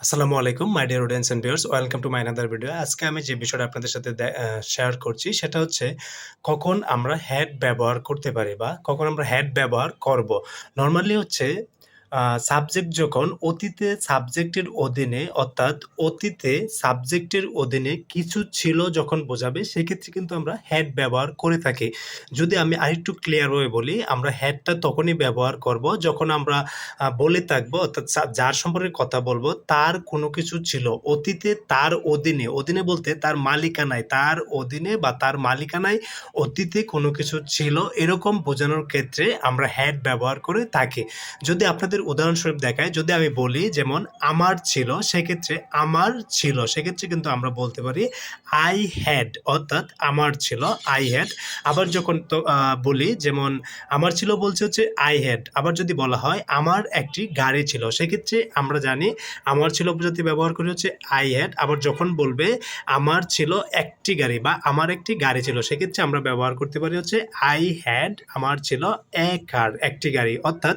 আসসালামু আলাইকুম my dear audience and viewers welcome to my another video আজকে আমি যে বিষয়টা আপনাদের সাথে শেয়ার করছি, সেটা হচ্ছে কখন আমরা হ্যাড ব্যবহার করতে পারি বা কখন আমরা হ্যাড ব্যবহার করব। নর্মালি হচ্ছে সাবজেক্ট যখন অতীতে সাবজেক্টের অধীনে, অর্থাৎ অতীতে সাবজেক্টের অধীনে কিছু ছিল যখন বোঝাবে, সেক্ষেত্রে কিন্তু আমরা হ্যাড ব্যবহার করে থাকি। যদি আমি আরেকটু ক্লিয়ার হয়ে বলি, আমরা হ্যাডটা তখনই ব্যবহার করব যখন আমরা বলে থাকব, অর্থাৎ যার সম্পর্কে কথা বলব, তার কোনো কিছু ছিল। অতীতে তার অধীনে অধীনে বলতে তার মালিকানায়, তার অধীনে বা তার মালিকানায় অতীতে কোনো কিছু ছিল, এরকম বোঝানোর ক্ষেত্রে আমরা হ্যাড ব্যবহার করে থাকি। যদি আপনাদের উদাহরণস্বরূপ দেখায়, যদি আমি বলি যেমন আমার ছিল, সেক্ষেত্রে আমার ছিল, সেক্ষেত্রে কিন্তু আমরা বলতে পারি আই হ্যাড অর্থাৎ আমার ছিল আই হ্যাড আবার যখন তো বলি যেমন আমার ছিল বলছে হচ্ছে আই হ্যাড আবার যদি বলা হয় আমার একটি গাড়ি ছিল, সেক্ষেত্রে আমরা জানি আমার ছিল বোঝাতে ব্যবহার করি হচ্ছে আই হ্যাড আবার যখন বলবে আমার ছিল একটি গাড়ি বা আমার একটি গাড়ি ছিল, সেক্ষেত্রে আমরা ব্যবহার করতে পারি হচ্ছে আই হ্যাড আমার ছিল এ কার একটি গাড়ি। অর্থাৎ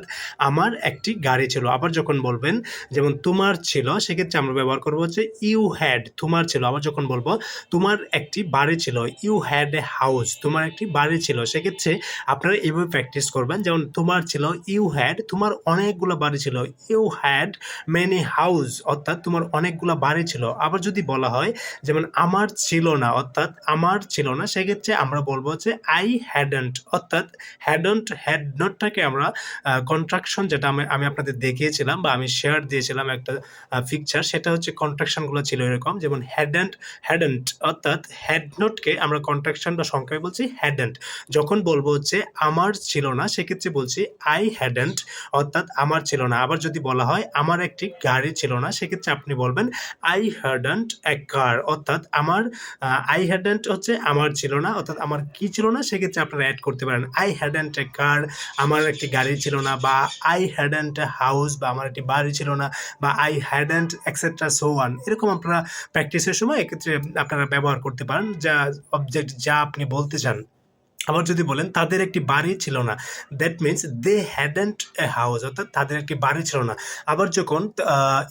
আমার একটি গাড়ি ছিল। আবার যখন বলবেন যেমন তোমার ছিল, সেক্ষেত্রে আমরা ব্যবহার করব হচ্ছে ইউ হ্যাড তোমার ছিল। আবার যখন বলব তোমার একটি বাড়ি ছিল ইউ হ্যাড এ হাউস তোমার একটি বাড়ি ছিল। সেক্ষেত্রে আপনারা এইভাবে প্র্যাকটিস করবেন। যেমন তোমার ছিল ইউ হ্যাড তোমার অনেকগুলো বাড়ি ছিল। ইউ হ্যাড মেনি হাউস অর্থাৎ তোমার অনেকগুলো বাড়ি ছিল। আবার যদি বলা হয় যেমন আমার ছিল না, অর্থাৎ আমার ছিল না, সেক্ষেত্রে আমরা বলব হচ্ছে আই হ্যাডন্ট অর্থাৎ হ্যাডন্ট হ্যাড নটটাকে আমরা কন্ট্রাকশন যেটা আমি আমি আপনাদের দেখিয়েছিলাম বা আমি শেয়ার দিয়েছিলাম একটা পিকচার সেটা হচ্ছে কন্ট্রাকশনগুলো ছিল এরকম, যেমন হ্যাডন্ট হ্যাডন্ট অর্থাৎ হ্যাড নটকে আমরা কন্ট্রাকশন বা সংখ্যায় বলছি হ্যাডন্ট যখন বলব হচ্ছে আমার ছিল না, সেক্ষেত্রে বলছি আই হ্যাডন্ট অর্থাৎ আমার ছিল না। আবার যদি বলা হয় আমার একটি গাড়ি ছিল না, সেক্ষেত্রে আপনি বলবেন আই হ্যাডন্ট এ কার অর্থাৎ আমার আই হ্যাডন্ট হচ্ছে আমার ছিল না, অর্থাৎ আমার কি ছিল না, সেক্ষেত্রে আপনারা অ্যাড করতে পারেন। আই হ্যাডন্ট এ কার আমার একটি গাড়ি ছিল না, বা আই হ্যাডন্ট এ হাউস বা আমার একটি বাড়ি ছিল না বা I hadn't etcetera so one এরকম আপনারা প্র্যাকটিসের সময় এক্ষেত্রে আপনারা ব্যবহার করতে পারেন, যা অবজেক্ট যা আপনি বলতে চান। আবার যদি বলেন তাদের একটি বাড়ি ছিল না। That means they hadn't a house অর্থাৎ তাদের একটি বাড়ি ছিল না। আবার যখন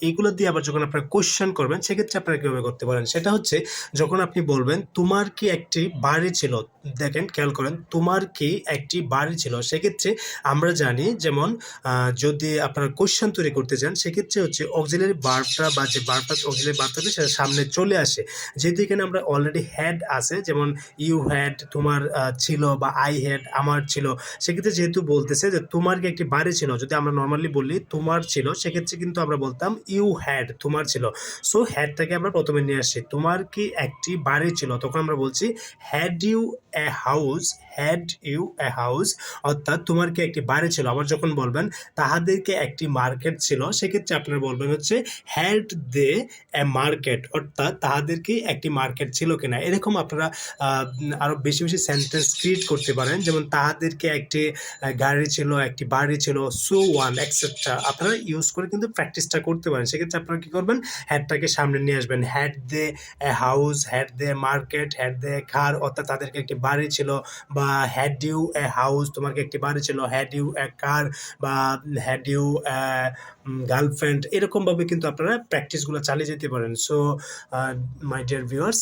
এইগুলো দিয়ে আবার যখন আপনারা কোশ্চেন করবেন সেক্ষেত্রে আপনারা কীভাবে করতে পারেন? সেটা হচ্ছে যখন আপনি বলবেন তোমার কি একটি বাড়ি ছিল? দেখেন খেয়াল করেন তোমার কি একটি বাড়ি ছিল? সেক্ষেত্রে আমরা জানি যেমন যদি আপনারা কোশ্চেন তৈরি করতে চান সেক্ষেত্রে হচ্ছে অক্সিলারি বার্বটা বা যে বার্বটা অক্সিলারি বার্ব সেটা সামনে চলে আসে। যেহেতু এখানে আমরা অলরেডি হ্যাড আছে যেমন ইউ হ্যাড তোমার আহ, ছিল বা আই হ্যাড আমার ছিল, সেক্ষেত্রে যেহেতু বলতেছে যে তোমার কি একটি বাড়ি ছিল, যদি আমরা নর্মালি বলি তোমার ছিল, সেক্ষেত্রে কিন্তু আমরা বলতাম ইউ হ্যাড তোমার ছিল। সো হ্যাডটাকে আমরা প্রথমে নিয়ে আসি। তোমার কি একটি বাড়ি ছিল? তখন আমরা বলছি had you a house had you a house অর্থাৎ তোমার কি একটি বাড়ি ছিল। আবার যখন বলবেন, তাহাদেরকে একটি মার্কেট ছিল সেক্ষেত্রে আপনারা বলবেন হচ্ছে হ্যাড দে এ মার্কেট অর্থাৎ তাহাদেরকে একটি মার্কেট ছিল কিনা। এরকম আপনারা আরও বেশি বেশি সেন্টেন্স ক্রিয়েট করতে পারেন। যেমন, তাহাদেরকে একটি গাড়ি ছিল, একটি বাড়ি ছিল সো ওয়ান এক্সেট্রা আপনারা ইউজ করে কিন্তু প্র্যাকটিসটা করতে পারেন। সেক্ষেত্রে আপনারা কী করবেন? হ্যাডটাকে সামনে নিয়ে আসবেন। Had they a house had they market had they car অর্থাৎ তাদেরকে একটি বাড়ি ছিল বা হ্যাড ইউ এ হাউস তোমার একটি বাড়ি ছিল হ্যাড ইউ এ কার বা হ্যাড ইউ গার্লফ্রেন্ড এরকমভাবে কিন্তু আপনারা প্র্যাকটিসগুলো চালিয়ে যেতে পারেন। সো মাই ডিয়ার ভিউয়ার্স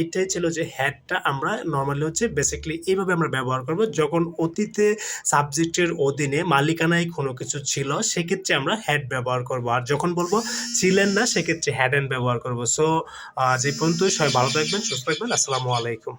এইটাই ছিল যে হ্যাডটা আমরা নর্মালি হচ্ছে বেসিক্যালি এইভাবে আমরা ব্যবহার করব। যখন অতীতে সাবজেক্টের অধীনে মালিকানায় কোনো কিছু ছিল, সেক্ষেত্রে আমরা হ্যাড ব্যবহার করব। আর যখন বলব ছিলেন না, সেক্ষেত্রে হ্যাড অ্যান্ড ব্যবহার করব। সো যে পর্যন্ত সবাই ভালো থাকবেন, সুস্থ থাকবেন। আসসালামু আলাইকুম।